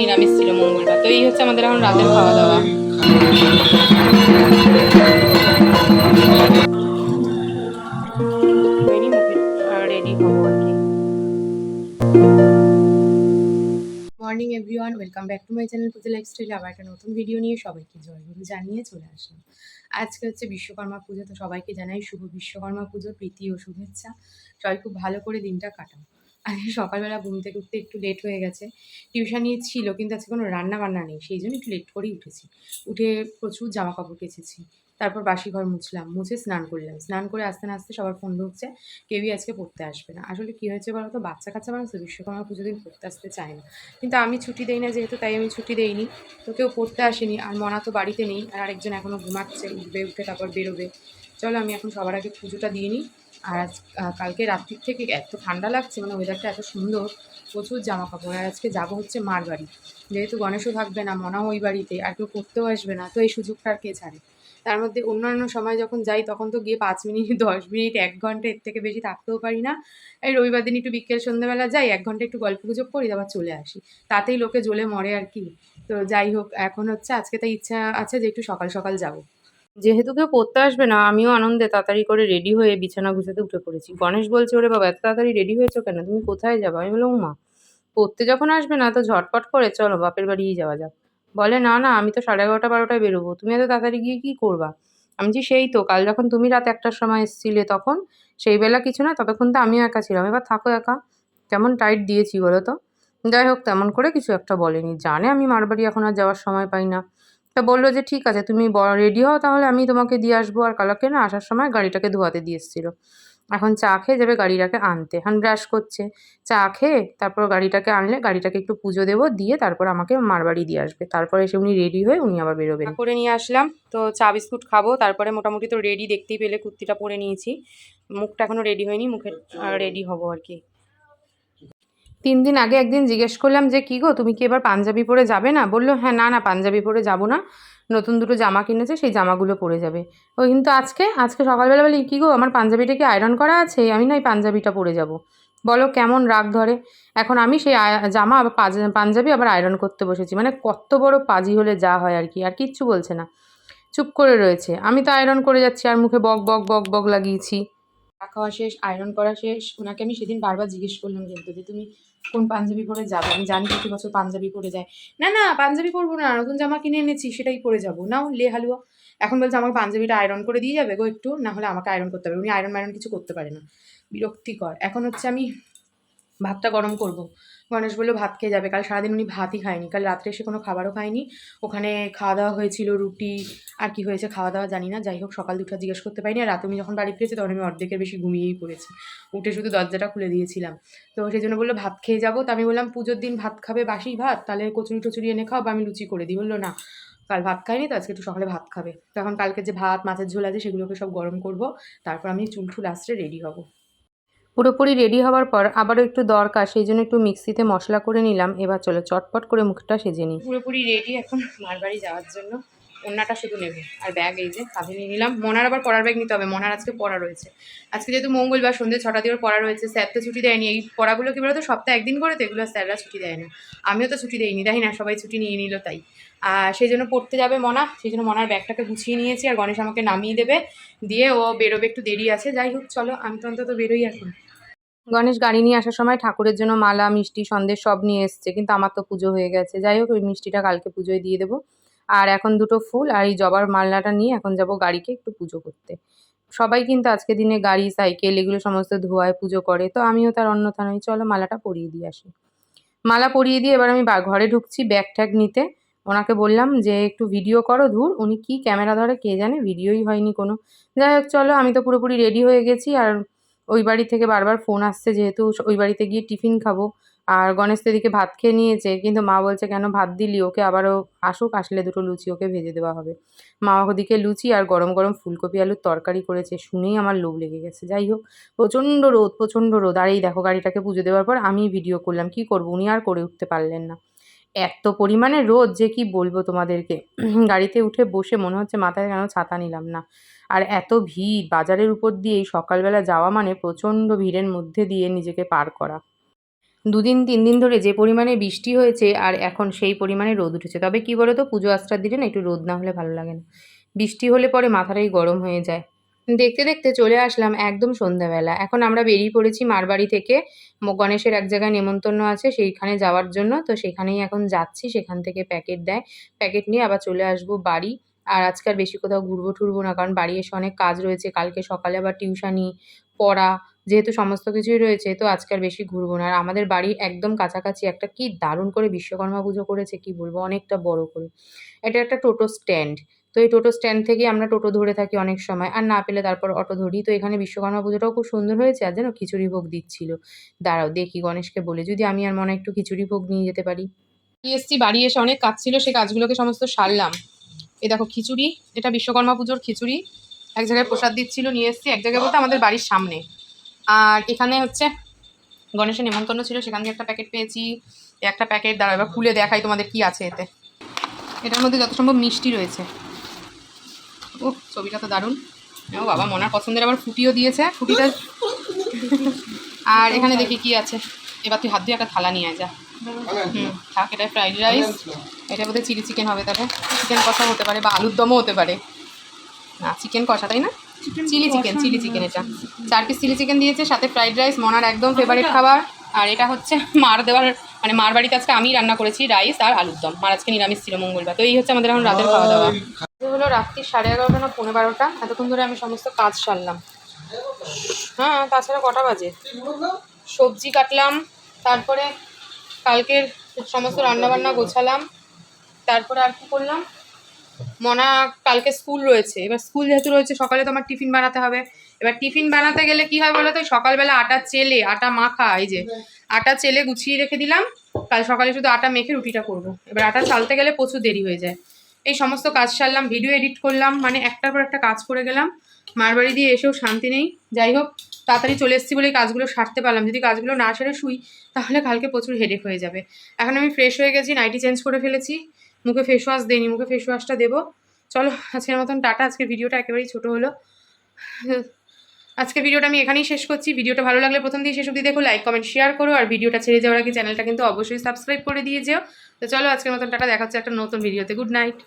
নিরামিষ ছিল মঙ্গলবার। তো এই হচ্ছে আমাদের এখন রাতের খাওয়া দাওয়া morning everyone welcome back to my channel Puja lifestyle আবার একটা নতুন ভিডিও নিয়ে সবাইকে জয়গুরু জানিয়ে চলে আসলাম। আজকে হচ্ছে বিশ্বকর্মা পুজো তো সবাইকে জানাই শুভ বিশ্বকর্মা পুজো প্রীতি ও শুভেচ্ছা। সবাই খুব ভালো করে দিনটা কাটাও। আজকে সকালবেলা ঘুম থেকে উঠতে একটু লেট হয়ে গেছে। টিউশন ছিল, কিন্তু আজকে কোনো রান্না বান্না নেই, সেই জন্য একটু লেট করেই উঠেছি। উঠে প্রচুর জামা কাপড় কেচেছি, তারপর বাসি ঘর মুছলাম, মুছে স্নান করলাম। স্নান করে আস্তে আস্তে সবার ফোন ঢুকছে, কেউই আজকে পড়তে আসবে না। আসলে কী হয়েছে বলো তো, বাচ্চা কাচ্চা মানুষ বিশ্বকর্মা পুজো দিন পড়তে আসতে চায় না। কিন্তু আমি ছুটি দেই না যেহেতু, তাই আমি ছুটি দেইনি। তো কেউ পড়তে আসেনি, আর মনা তো বাড়িতে নেই, আর আরেকজন এখনও ঘুমাচ্ছে, উঠবে, উঠে তারপর বেরোবে। চলো আমি এখন সবার আগে পুজোটা দিয়ে নিই। আর আজ কালকে রাত্রির থেকে এত ঠান্ডা লাগছে মানে ওয়েদারটা এত সুন্দর, প্রচুর জামা কাপড় আর আজকে যাব হচ্ছে মার বাড়ি। যেহেতু গণেশও থাকবে না, মনাও ওই বাড়িতে, আর কেউ করতেও আসবে না, তো এই সুযোগটা আর কে ছাড়ে? তার মধ্যে অন্যান্য সময় যখন যাই, তখন তো গিয়ে পাঁচ মিনিট, দশ মিনিট, এক ঘণ্টা এর থেকে বেশি থাকতেও পারি না। এই রবিবার দিন একটু বিকেল সন্ধ্যাবেলা যাই, এক ঘণ্টা একটু গল্প গুজব করি আবার চলে আসি। তাতেই লোকে জ্বলে মরে আর কি। তো যাই হোক, এখন হচ্ছে আজকে তাই ইচ্ছা আছে যে একটু সকাল সকাল যাব। যেহেতু কেউ পড়তে আসবে না, আমিও আনন্দে তাড়াতাড়ি করে রেডি হয়ে বিছানা গুছাতে উঠে পড়েছি। গণেশ বলছে, ওরে বাবা, এত তাড়াতাড়ি রেডি হয়েছো কেন? তুমি কোথায় যাবে? আমি বললাম মা পড়তে যখন আসবে না তো ঝটপট করে, চলো বাপের বাড়িই যাওয়া যাক। বলে, না না, আমি তো সাড়ে এগারোটা, বারোটায় বেরোবো। তুমি এত তাড়াতাড়ি গিয়ে কী করবা? আমি বলছি, সেই তো, কাল যখন তুমি রাত একটার সময় এসেছিলে তখন, সেই বেলা কিছু না, ততক্ষণ তো আমিও একা ছিলাম। এবার থাকো একা। কেমন টাইট দিয়েছি বলো তো? যাই হোক, তেমন করে কিছু একটা বলেনি। জানে আমি মার বাড়ি এখন আর যাওয়ার সময় পাই না। তা বলল যে, ঠিক আছে, তুমি রেডি হও তাহলে আমি তোমাকে দিয়ে আসব। আর কালকে না আসার সময় গাড়িটাকে ধোয়াতে দিয়ে এসেছিল। এখন চা খেয়ে যাবে গাড়িটাকে আনতে। এখন ব্রাশ করছে। চা খেয়ে তারপর গাড়িটাকে আনলে গাড়িটাকে একটু পুজো দেবো, দিয়ে তারপর আমাকে মার বাড়ি দিয়ে আসবে। তারপরে এসে উনি রেডি হয়ে উনি আবার বেরোবেন। করে নিয়ে আসলাম। তো চা বিস্কুট খাব। তারপরে মোটামুটি তো রেডি দেখতেই পেলে, কুর্তিটা পরে নিয়েছি। মুখটা এখনও রেডি হয়নি মুখের রেডি হব আর কি। তিন দিন আগে একদিন জিজ্ঞেস করলাম যে, কী গো, তুমি কি এবার পাঞ্জাবি পরে যাবে না? বলল হ্যাঁ না না, পাঞ্জাবি পরে যাব না। নতুন দুটো জামা কিনেছে, সেই জামাগুলো পরে যাবে। ও কিন্তু আজকে আজকে সকালবেলা বলি, কী গো, আমার পাঞ্জাবিটা কি আয়রন করা আছে? আমি না এই পাঞ্জাবিটা পরে যাব। বলো, কেমন রাগ ধরে। এখন আমি সেই জামা পাঞ্জাবি আবার আয়রন করতে বসেছি। মানে কত বড় পাজি হলে যা হয় আর কি, আর কিচ্ছু বলছে না। চুপ করে রয়েছে। আমি তো আয়রন করে যাচ্ছি, আর মুখে বক বক বক বক লাগিয়েছি। খাওয়া শেষ আয়রন করা শেষ। ওনাকে আমি সেদিন বারবার জিজ্ঞেস করলাম যেহেতু যে, তুমি কোন পাঞ্জাবি পরে যাবে? আমি জানি প্রতি বছর পাঞ্জাবি পরে যায়। না না, পাঞ্জাবি পরবো না, নতুন জামা কিনে এনেছি, সেটাই পরে যাব। নাও, লে হালুয়া। এখন বলছে আমার পাঞ্জাবিটা আয়রন করে দিয়ে যাবে গো একটু, না হলে আমাকে আয়রন করতে হবে। উনি আয়রন মায়রন কিছু করতে পারে না। বিরক্তিকর। এখন হচ্ছে আমি ভাতটা গরম করব। গণেশ বলল ভাত খেয়ে যাবে। কাল সারাদিন উনি ভাতই খায়নি। কাল রাত্রে এসে কোনো খাবারও খায়নি। ওখানে খাওয়া দাওয়া হয়েছিল, রুটি, আর কি হয়েছে খাওয়া দাওয়া জানি না। যাই হোক, সকাল দুটো জিজ্ঞেস করতে পারিনি। আর রাতে উনি যখন বাড়ি ফিরেছে, তখন আমি অর্ধেকের বেশি ঘুমিয়েই পড়েছি। উঠে শুধু দরজাটা খুলে দিয়েছিলাম। তো সেই জন্য বলল, ভাত খেয়ে যাব? তো আমি বললাম, পুজোর দিন ভাত খাবে বাসি ভাত। তাহলে কচুরি টচুরি এনে খাও বা আমি লুচি করে দিই। বলল, না, কাল ভাত খাইনি, তো আজকে একটু সকালে ভাত খাবে। তখন কালকে যে ভাত, মাছের ঝোল আছে, সেগুলোকে সব গরম করব। তারপর আমি চুল আসতে রেডি হব। পুরোপুরি রেডি হওয়ার পর আবারও একটু দরকার, সেই জন্য একটু মিক্সিতে মশলা করে নিলাম। এবার চলো চটপট করে মুখটা সেজে নিই। পুরোপুরি রেডি এখন মার বাড়ি যাওয়ার জন্য। অন্যটা শুধু নেবে। আর ব্যাগ এই যে কাঁধে নিয়ে নিলাম। মনার আবার পড়ার ব্যাগ নিতে হবে। মনার আজকে পড়া রয়েছে। আজকে যেহেতু মঙ্গলবার, সন্ধ্যে ছটা দিয়ে পড়া রয়েছে। স্যার তো ছুটি দেয়নি। এই পড়াগুলো কি বলতো, সপ্তাহে একদিন করে তো এগুলো স্যাররা ছুটি দেয় না। আমিও তো ছুটি দেইনি। তাই না? সবাই ছুটি নিয়ে নিল তাই। আর সেই জন্য পড়তে যাবে মনা। সেই জন্য মনার ব্যাগটাকে গুছিয়ে নিয়েছি। আর গণেশ আমাকে নামিয়ে দেবে। দিয়ে ও বেরোবে একটু দেরি আছে। যাই হোক, চলো আমি তো অন্তত বেরোই এখন। গণেশ গাড়ি নিয়ে আসার সময় ঠাকুরের জন্য মালা, মিষ্টি, সন্দেশ সব নিয়ে এসছে, কিন্তু আমার তো পুজো হয়ে গেছে। যাই হোক, ওই মিষ্টিটা কালকে পুজোয় দিয়ে দেবো। আর এখন দুটো ফুল, আর এই জবার মালাটা নিয়ে এখন যাব গাড়িকে একটু পুজো করতে। সবাই কিন্তু আজকে দিনে গাড়ি, সাইকেল এগুলো সমস্ত ধোয়ায় পুজো করে, তো আমিও তার অন্যথা নই চলো মালাটা পরিয়ে দিয়ে আসি। মালা পরিয়ে দিয়ে এবার আমি ঘরে ঢুকছি ব্যাগ ট্যাগ নিতে। ওনাকে বললাম যে, একটু ভিডিও করো ধুর। উনি কি ক্যামেরা ধরে, কে জানে? ভিডিওই হয়নি কোনো। যাই হোক, চলো, আমি তো পুরোপুরি রেডি হয়ে গেছি, আর ওই বাড়ি থেকে বারবার ফোন আসছে যেহেতু ওই বাড়িতে গিয়ে টিফিন খাব। আর গণেশ তো এদিকে ভাত খেয়ে নিয়েছে, কিন্তু মা বলছে, কেন ভাত দিলি? ওকে আবারও আসুক, আসলে দুটো লুচি ওকে ভেজে দেওয়া হবে। মা ওদিকে লুচি আর গরম গরম ফুলকপি আলুর তরকারি করেছে, শুনেই আমার লোভ লেগে গেছে। যাই হোক, প্রচণ্ড রোদ প্রচণ্ড রোদ। আর এই দেখো গাড়িটাকে পুজো দেওয়ার পর আমি ভিডিও করলাম, কি করব? উনি আর করে উঠতে পারলেন না। এত পরিমাণে রোদ যে কি বলব তোমাদেরকে? গাড়িতে উঠে বসে মনে হচ্ছে মাথায় কেন ছাতা নিলাম না। আর এত ভিড়, বাজারের উপর দিয়েই সকালবেলা যাওয়া মানে প্রচণ্ড ভিড়ের মধ্যে দিয়ে নিজেকে পার করা। দুদিন, তিন দিন ধরে যে পরিমাণে বৃষ্টি হয়েছে আর এখন সেই পরিমাণে রোদ উঠেছে। তবে কি বলো তো পুজো আশ্রার দিলে না একটু রোদ না হলে ভালো লাগে না। বৃষ্টি হলে পরে মাথাটাই গরম হয়ে যায়। দেখতে দেখতে চলে আসলাম একদম সন্ধ্যাবেলা। এখন আমরা বেরিয়ে পড়েছি মারবাড়ি থেকে। গণেশের এক জায়গায় নেমন্তন্ন আছে সেইখানে যাওয়ার জন্য। তো সেখানেই এখন যাচ্ছি, সেখান থেকে প্যাকেট দেয়। প্যাকেট নিয়ে আবার চলে আসব বাড়ি। আর আজকাল বেশি কোথাও ঘুরবো ঠুরবো না, কারণ বাড়ি এসে অনেক কাজ রয়েছে, কালকে সকালে আবার টিউশানি, পড়া, যেহেতু সমস্ত কিছুই রয়েছে, তো আজকে আর বেশি ঘুরবো না। আর আমাদের বাড়ি একদম কাছাকাছি, একটা কি দারুণ করে বিশ্বকর্মা পুজো করেছে, কি বলব, অনেকটা বড় করে। এটা একটা টোটো স্ট্যান্ড, তো এই টোটো স্ট্যান্ড থেকে আমরা টোটো ধরে থাকি অনেক সময়, আর না পেলে তারপর অটো ধরি। তো এখানে বিশ্বকর্মা পুজোটাও খুব সুন্দর হয়েছে, আর যেন খিচুড়ি ভোগ দিচ্ছিল। দাঁড়াও, দেখি গণেশকে বলে, যদি আমি আর মনে একটু খিচুড়ি ভোগ নিয়ে যেতে পারি। এসছি, বাড়ি এসে অনেক কাজ ছিল, সে কাজগুলোকে সমস্ত সারলাম। এই দেখো খিচুড়ি, এটা বিশ্বকর্মা পুজোর খিচুড়ি। এক জায়গায় প্রসাদ দিচ্ছিল, নিয়ে এসছি, এক জায়গায় বলতে আমাদের বাড়ির সামনে। আর এখানে হচ্ছে গণেশের নেমন্তন্ন ছিল, সেখান থেকে একটা প্যাকেট পেয়েছি। একটা প্যাকেট দাঁড়া এবার খুলে দেখাই তোমাদের কি আছে এতে। এটার মধ্যে যত সম্ভব মিষ্টি রয়েছে। ও ছবিটা তো দারুণ। ও বাবা, মনার পছন্দের আবার ফুটিও দিয়েছে। ফুটিটা আর এখানে দেখি কি আছে। এবার তুই হাত দিয়ে একটা থালা নিয়ে যা। থাক এটা ফ্রাইড রাইস এটা বোধহয় চিলি চিকেন হবে তাহলে চিকেন কষা হতে পারে বা আলুর দমও হতে পারে। না চিকেন কষা তাই না? চিলি চিকেন চিলি চিকেন এটা। চার পিস চিলি চিকেন দিয়েছে সাথে ফ্রাইড রাইস মনার একদম ফেভারিট খাবার। আর এটা হচ্ছে মার দেওয়ার মানে মার বাড়িতে আজকে আমি রান্না করেছি রাইস আর আলুর দম। মার আজকে নিরামিষ ছিল মঙ্গলবার তো এই হচ্ছে আমাদের এখন রাতের খাওয়া দাওয়া। হলো রাত্রি সাড়ে এগারোটা না পনেরো বারোটা এতক্ষণ ধরে আমি সমস্ত কাজ সারলাম। হ্যাঁ তাছাড়া কটা বাজে? সবজি কাটলাম তারপরে কালকের সমস্ত রান্নাবান্না গোছালাম, তারপরে আর কি করলাম? মনা কালকে স্কুল রয়েছে, এবার স্কুল যেহেতু রয়েছে, সকালে তো আমার টিফিন বানাতে হবে। এবার টিফিন বানাতে গেলে কি হয় বলো তো সকালবেলা আটা চেলে, আটা মাখা, এই যে আটা চেলে গুছিয়ে রেখে দিলাম। কাল সকালে শুধু আটা মেখে রুটিটা করব। এবার আটা চালতে গেলে প্রচুর দেরি হয়ে যায়। এই সমস্ত কাজ সারলাম ভিডিও এডিট করলাম মানে একটার পর একটা কাজ করে গেলাম। মার বাড়ি দিয়ে এসেও শান্তি নেই। যাই হোক তাড়াতাড়ি চলে এসেছি বলে কাজগুলো সারতে পারলাম। যদি কাজগুলো না সেরে শুই, তাহলে কালকে প্রচুর হেডেক হয়ে যাবে। এখন আমি ফ্রেশ হয়ে গেছি নাইটি চেঞ্জ করে ফেলেছি। মুখে ফেস ওয়াশ দিইনি, মুখে ফেস ওয়াশটা দেবো। চলো, আজকের মতন টাটা। আজকের ভিডিওটা একেবারেই ছোটো হলো। আজকে ভিডিওটা আমি এখানেই শেষ করছি। ভিডিওটা ভালো লাগলে প্রথম দিয়ে শেষ অবধি দেখো লাইক কমেন্ট শেয়ার করো। আর ভিডিওটা ছেড়ে যাওয়ার আগে চ্যানেলটা কিন্তু অবশ্যই সাবস্ক্রাইব করে দিয়ে যেও তো চলো, আজকের মতন টাটা। দেখা হচ্ছে একটা নতুন ভিডিওতে গুড নাইট